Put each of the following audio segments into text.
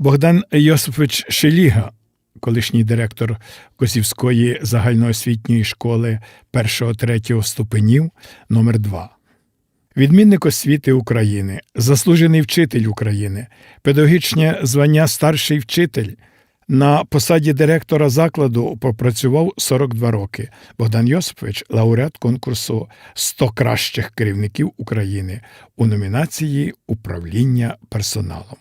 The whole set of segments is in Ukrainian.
Богдан Йосипович Шеліга, колишній директор Косівської загальноосвітньої школи 1-3 ступенів номер 2 Відмінник освіти України, заслужений вчитель України, педагогічне звання старший вчитель. На посаді директора закладу попрацював 42 роки. Богдан Йосипович лауреат конкурсу «100 кращих керівників України у номінації Управління персоналом.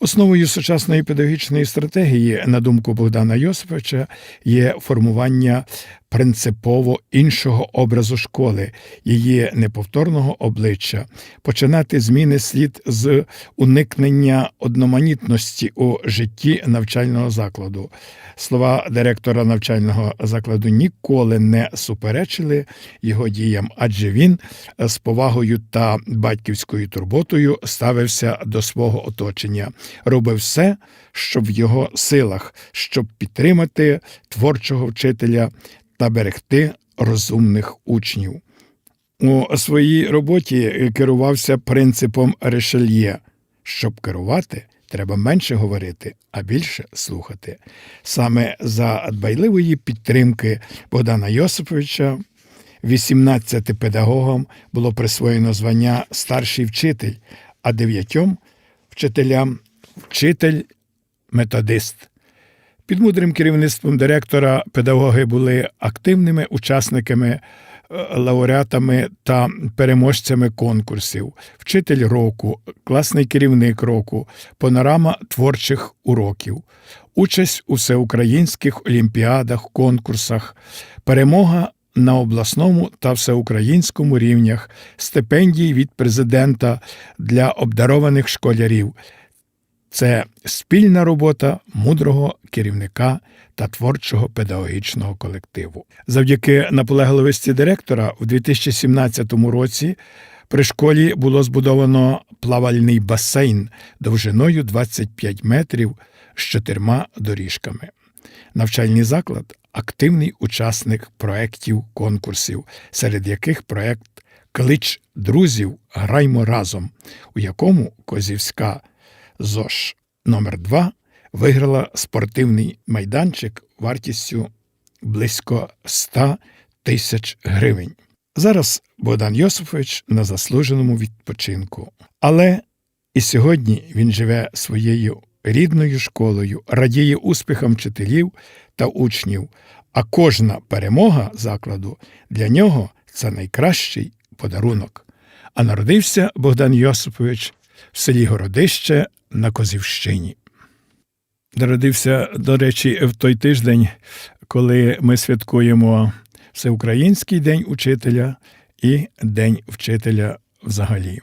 Основою сучасної педагогічної стратегії, на думку Богдана Йосиповича, є формування принципово іншого образу школи, її неповторного обличчя, починати зміни слід з уникнення одноманітності у житті навчального закладу. Слова директора навчального закладу ніколи не суперечили його діям, адже він з повагою та батьківською турботою ставився до свого оточення, робив все, що в його силах, щоб підтримати творчого вчителя та берегти розумних учнів. У своїй роботі керувався принципом Решельє. Щоб керувати, треба менше говорити, а більше слухати. Саме за дбайливої підтримки Богдана Йосиповича 18 педагогам було присвоєно звання старший вчитель, а дев'ятьом вчителям вчитель-методист. Під мудрим керівництвом директора педагоги були активними учасниками, е, лауреатами та переможцями конкурсів, вчитель року, класний керівник року, панорама творчих уроків, участь у всеукраїнських олімпіадах, конкурсах, перемога на обласному та всеукраїнському рівнях, стипендії від президента для обдарованих школярів. Це спільна робота мудрого керівника та творчого педагогічного колективу. Завдяки наполегливості директора у 2017 році при школі було збудовано плавальний басейн довжиною 25 метрів з чотирма доріжками. Навчальний заклад активний учасник проєктів конкурсів, серед яких проєкт Клич друзів Граймо разом, у якому Козівська ЗОШ номер 2 виграла спортивний майданчик вартістю близько 100 тисяч гривень. Зараз Богдан Йосифович на заслуженому відпочинку. Але і сьогодні він живе своєю рідною школою, радіє успіхам вчителів та учнів, а кожна перемога закладу для нього це найкращий подарунок. А народився Богдан Йосипович в селі Городище на Козівщині. Народився, до речі, в той тиждень, коли ми святкуємо Всеукраїнський день учителя і День вчителя взагалі.